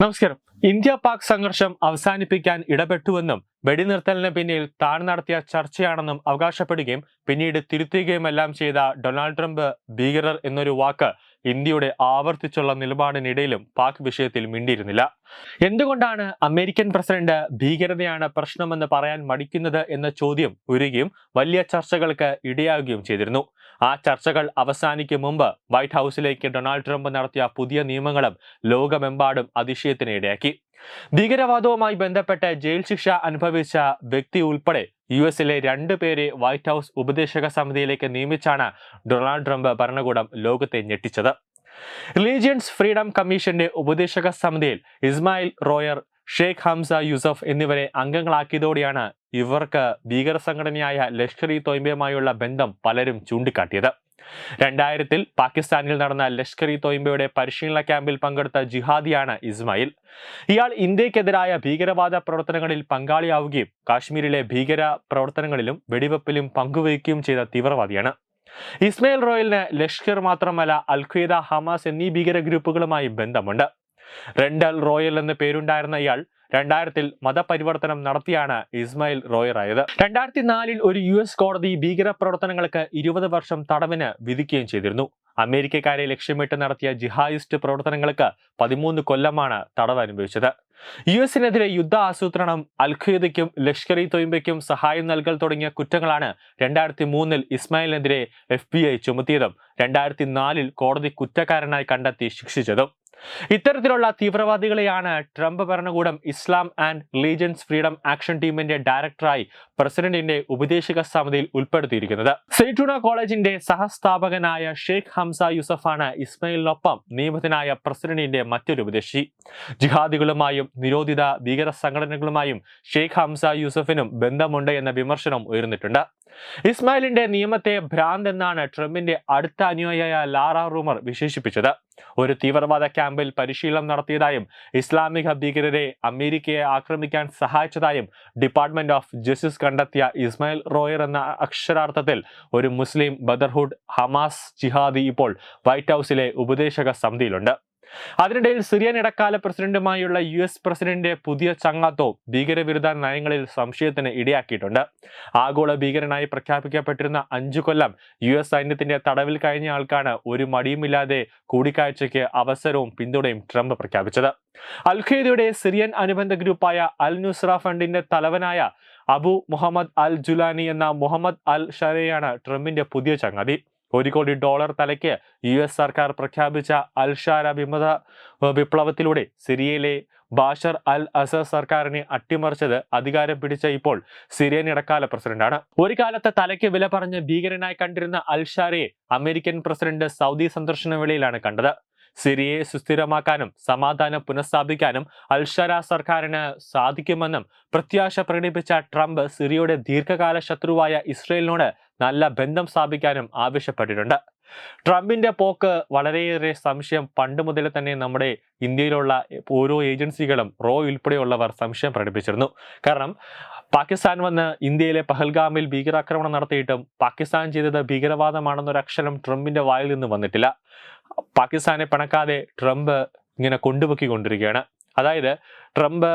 നമസ്കാരം ഇന്ത്യ പാക് സംഘർഷം അവസാനിപ്പിക്കാൻ ഇടപെട്ടുവെന്നും വെടിനിർത്തലിന് പിന്നിൽ താൻ നടത്തിയ ചർച്ചയാണെന്നും അവകാശപ്പെടുകയും പിന്നീട് തിരുത്തുകയുമെല്ലാം ചെയ്ത ഡൊണാൾഡ് ട്രംപ് ഭീകരർ എന്നൊരു വാക്ക് ഇന്ത്യയുടെ ആവർത്തിച്ചുള്ള നിലപാടിനിടയിലും പാക് വിഷയത്തിൽ മിണ്ടിയിരുന്നില്ല. എന്തുകൊണ്ടാണ് അമേരിക്കൻ പ്രസിഡന്റ് ഭീകരതയാണ് പ്രശ്നമെന്ന് പറയാൻ മടിക്കുന്നത് എന്ന ചോദ്യം ഉരുകയും വലിയ ചർച്ചകൾക്ക് ഇടയാകുകയും ചെയ്തിരുന്നു. ആ ചർച്ചകൾ അവസാനിക്കും മുമ്പ് വൈറ്റ് ഹൗസിലേക്ക് ഡൊണാൾഡ് ട്രംപ് നടത്തിയ പുതിയ നിയമങ്ങളും ലോകമെമ്പാടും അതിശയത്തിന് ഇടയാക്കി ഭീകരവാദവുമായി ബന്ധപ്പെട്ട് ജയിൽ ശിക്ഷ അനുഭവിച്ച വ്യക്തി ഉൾപ്പെടെ യു എസിലെ രണ്ടു പേരെ വൈറ്റ് ഹൗസ് ഉപദേശക സമിതിയിലേക്ക് നിയമിച്ചാണ് ഡൊണാൾഡ് ട്രംപ് ഭരണകൂടം ലോകത്തെ ഞെട്ടിച്ചത്. റിലീജിയൻസ് ഫ്രീഡം കമ്മീഷന്റെ ഉപദേശക സമിതിയിൽ ഇസ്മായിൽ റോയർ ഷെയ്ഖ് ഹംസ യൂസഫ് എന്നിവരെ അംഗങ്ങളാക്കിയതോടെയാണ് ഇവർക്ക് ഭീകര സംഘടനയായ ലഷ്കർ ഇ തോയ്മയുമായുള്ള ബന്ധം പലരും ചൂണ്ടിക്കാട്ടിയത്. രണ്ടായിരത്തിൽ പാകിസ്ഥാനിൽ നടന്ന ലഷ്കർ ഇ തോയിമ്പയുടെ പരിശീലന ക്യാമ്പിൽ പങ്കെടുത്ത ജിഹാദിയാണ് ഇസ്മായിൽ. ഇയാൾ ഇന്ത്യക്കെതിരായ ഭീകരവാദ പ്രവർത്തനങ്ങളിൽ പങ്കാളിയാവുകയും കാശ്മീരിലെ ഭീകര പ്രവർത്തനങ്ങളിലും വെടിവെപ്പിലും പങ്കുവയ്ക്കുകയും ചെയ്ത തീവ്രവാദിയാണ്. ഇസ്മയിൽ റോയലിന് ലഷ്കർ മാത്രമല്ല അൽ ഖ്വയ്ദ ഹമാസ് എന്നീ ഭീകര ഗ്രൂപ്പുകളുമായി ബന്ധമുണ്ട്. റെൻഡൽ റോയൽ എന്ന പേരുണ്ടായിരുന്ന ഇയാൾ രണ്ടായിരത്തിൽ മതപരിവർത്തനം നടത്തിയാണ് ഇസ്മായിൽ റോയറായത് രണ്ടായിരത്തി നാലിൽ ഒരു യു എസ് കോടതി ഭീകര പ്രവർത്തനങ്ങൾക്ക് ഇരുപത് വർഷം തടവിന് വിധിക്കുകയും ചെയ്തിരുന്നു. അമേരിക്കക്കാരെ ലക്ഷ്യമിട്ട് നടത്തിയ ജിഹായിസ്റ്റ് പ്രവർത്തനങ്ങൾക്ക് പതിമൂന്ന് കൊല്ലമാണ് തടവ് അനുഭവിച്ചത്. യു എസിനെതിരെ യുദ്ധ ആസൂത്രണം അൽഖയ്ദയ്ക്കും ലഷ്കർ ഇ തൊയ്ബയ്ക്കും സഹായം നൽകൽ തുടങ്ങിയ കുറ്റങ്ങളാണ് രണ്ടായിരത്തി മൂന്നിൽ ഇസ്മായിലിനെതിരെ എഫ് ബി ഐ ചുമത്തിയതും രണ്ടായിരത്തി നാലിൽ കോടതി കുറ്റക്കാരനായി കണ്ടെത്തി ശിക്ഷിച്ചതും. ഇത്തരത്തിലുള്ള തീവ്രവാദികളെയാണ് ട്രംപ് ഭരണകൂടം Islam and religions freedom action ടീമിന്റെ ഡയറക്ടറായി പ്രസിഡന്റിന്റെ ഉപദേശക സമിതിയിൽ ഉൾപ്പെടുത്തിയിരിക്കുന്നത്. സെയ്റ്റൂണ കോളേജിന്റെ സഹസ്ഥാപകനായ ഷെയ്ഖ് ഹംസ യൂസഫാണ് ഇസ്മയിലിനൊപ്പം നിയമിതനായ പ്രസിഡന്റിന്റെ മറ്റൊരു ഉപദേശി. ജിഹാദികളുമായും നിരോധിത ഭീകര സംഘടനകളുമായും ഷെയ്ഖ് ഹംസ യൂസഫിനും ബന്ധമുണ്ട് എന്ന വിമർശനം ഉയർന്നിട്ടുണ്ട്. ഇസ്മായിലിന്റെ നിയമത്തെ ഭ്രാന്ത് എന്നാണ് ട്രംപിന്റെ അടുത്ത അനുയായിയായ ലാറ റൂമർ വിശേഷിപ്പിച്ചത്. ഒരു തീവ്രവാദ ക്യാമ്പിൽ പരിശീലനം നടത്തിയതായും ഇസ്ലാമിക ഭീകരരെ അമേരിക്കയെ ആക്രമിക്കാൻ സഹായിച്ചതായും ഡിപ്പാർട്ട്മെന്റ് ഓഫ് ജസ്റ്റിസ് കണ്ടെത്തിയ ഇസ്മായിൽ റോയർ എന്ന അക്ഷരാർത്ഥത്തിൽ ഒരു മുസ്ലിം ബദർഹുഡ് ഹമാസ് ജിഹാദി ഇപ്പോൾ വൈറ്റ് ഹൗസിലെ ഉപദേശക സമിതിയിലുണ്ട്. അതിനിടയിൽ സിറിയൻ ഇടക്കാല പ്രസിഡന്റുമായുള്ള യു എസ് പ്രസിഡന്റിന്റെ പുതിയ ചങ്ങാത്തോ ഭീകരവിരുദ്ധ നയങ്ങളിൽ സംശയത്തിന് ഇടയാക്കിയിട്ടുണ്ട്. ആഗോള ഭീകരനായി പ്രഖ്യാപിക്കപ്പെട്ടിരുന്ന അഞ്ചു കൊല്ലം യു എസ് സൈന്യത്തിന്റെ തടവിൽ കഴിഞ്ഞ ആൾക്കാണ് ഒരു മടിയുമില്ലാതെ കൂടിക്കാഴ്ചയ്ക്ക് അവസരവും പിന്തുണയും ട്രംപ് പ്രഖ്യാപിച്ചത്. അൽഖയ്ദയുടെ സിറിയൻ അനുബന്ധ ഗ്രൂപ്പായ അൽ നുസ്ര ഫണ്ടിന്റെ തലവനായ അബു മുഹമ്മദ് അൽ ജുലാനി എന്ന മുഹമ്മദ് അൽ ഷറയാണ് ട്രംപിന്റെ പുതിയ ചങ്ങാതി. ഒരു കോടി ഡോളർ തലയ്ക്ക് യു എസ് സർക്കാർ പ്രഖ്യാപിച്ച അൽഷാര വിമത വിപ്ലവത്തിലൂടെ സിറിയയിലെ ബാഷർ അൽ അസർ സർക്കാരിനെ അട്ടിമറിച്ചത് അധികാരം പിടിച്ച ഇപ്പോൾ സിറിയൻ ഇടക്കാല പ്രസിഡന്റാണ്. ഒരു കാലത്ത് തലയ്ക്ക് വില പറഞ്ഞ് ഭീകരനായി കണ്ടിരുന്ന അൽഷാരയെ അമേരിക്കൻ പ്രസിഡന്റ് സൗദി സന്ദർശന വേളയിലാണ് കണ്ടത്. സിറിയയെ സുസ്ഥിരമാക്കാനും സമാധാനം പുനഃസ്ഥാപിക്കാനും അൽഷര സർക്കാരിന് സാധിക്കുമെന്നും പ്രത്യാശ പ്രകടിപ്പിച്ച ട്രംപ് സിറിയയുടെ ദീർഘകാല ശത്രുവായ ഇസ്രയേലിനോട് നല്ല ബന്ധം സ്ഥാപിക്കാനും ആവശ്യപ്പെട്ടിട്ടുണ്ട്. ട്രംപിന്റെ പോക്ക് വളരെയേറെ സംശയം പണ്ട് മുതൽ തന്നെ നമ്മുടെ ഇന്ത്യയിലുള്ള ഓരോ ഏജൻസികളും റോ ഉൾപ്പെടെയുള്ളവർ സംശയം പ്രകടിപ്പിച്ചിരുന്നു. കാരണം പാകിസ്ഥാൻ വന്ന് ഇന്ത്യയിലെ പഹൽഗാമിൽ ഭീകരാക്രമണം നടത്തിയിട്ടും പാകിസ്ഥാൻ ചെയ്തത് ഭീകരവാദമാണെന്നൊരു അക്ഷരം ട്രംപിന്റെ വായിൽ നിന്ന് വന്നിട്ടില്ല. പാകിസ്ഥാനെ പിണക്കാതെ ട്രംപ് ഇങ്ങനെ കൊണ്ടുപോയിക്കൊണ്ടിരിക്കുകയാണ് അതായത് ട്രംപ്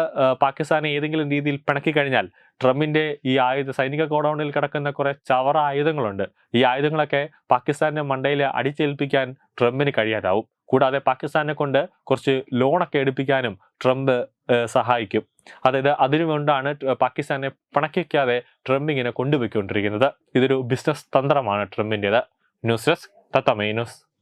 പാകിസ്ഥാനെ ഏതെങ്കിലും രീതിയിൽ പിണക്കി കഴിഞ്ഞാൽ ട്രംപിന്റെ ഈ ആയുധ സൈനിക ഗോഡൌണിൽ കിടക്കുന്ന കുറെ ചവറ ആയുധങ്ങളുണ്ട്. ഈ ആയുധങ്ങളൊക്കെ പാകിസ്ഥാന്റെ മണ്ടയിൽ അടിച്ചേൽപ്പിക്കാൻ ട്രംപിന് കഴിയാതാവും. കൂടാതെ പാകിസ്ഥാനെ കൊണ്ട് കുറച്ച് ലോണൊക്കെ എടുപ്പിക്കാനും ട്രംപ് സഹായിക്കും. അതായത് അതിനുകൊണ്ടാണ് പാകിസ്ഥാനെ പണക്കിക്കാതെ ട്രംപ് ഇങ്ങനെ കൊണ്ടുപോയിക്കൊണ്ടിരിക്കുന്നത്. ഇതൊരു ബിസിനസ് തന്ത്രമാണ് ട്രംപിന്റെത്. ന്യൂസ് ഡെസ്ക് തത്തമേ ന്യൂസ്.